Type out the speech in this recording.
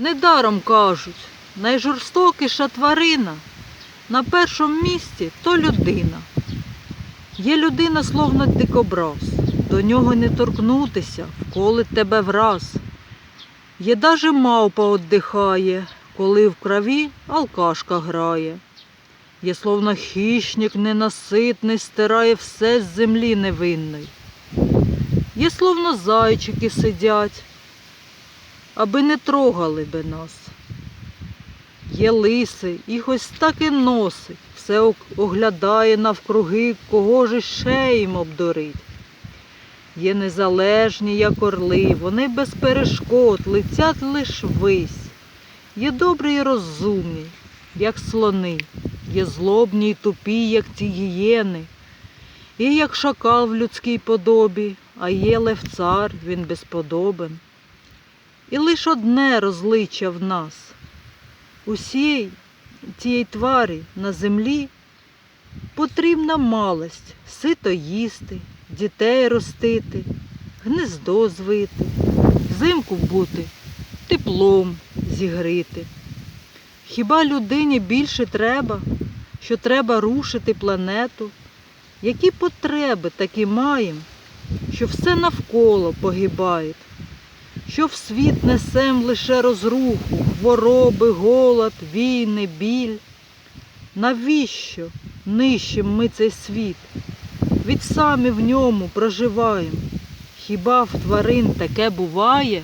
Недаром кажуть, найжорстокіша тварина на першому місці то людина. Є людина, словно дикобраз, до нього не торкнутися, вколить тебе враз. Є даже мавпа отдихає, коли в крові алкашка грає. Є словно хищник ненаситний, стирає все з землі невинний. Є словно зайчики сидять, аби не трогали би нас. Є лисий, їх ось так і носить, все оглядає навкруги, кого ж ще їм обдурить. Є незалежні, як орли, вони без перешкод летять лиш вись. Є добрі й розумні, як слони, є злобні й тупі, як ті гієни. І як шакал в людській подобі, а є лев цар, він безподобен. І лиш одне розлича в нас. Усій тієї тварі на землі потрібна малость сито їсти, дітей ростити, гнездо звити, взимку бути, теплом зігріти. Хіба людині більше треба, що треба рушити планету? Які потреби такі маємо, що все навколо погибає, що в світ несем лише розруху, хвороби, голод, війни, біль? Навіщо нищим ми цей світ? Від самі в ньому проживаємо. Хіба в тварин таке буває?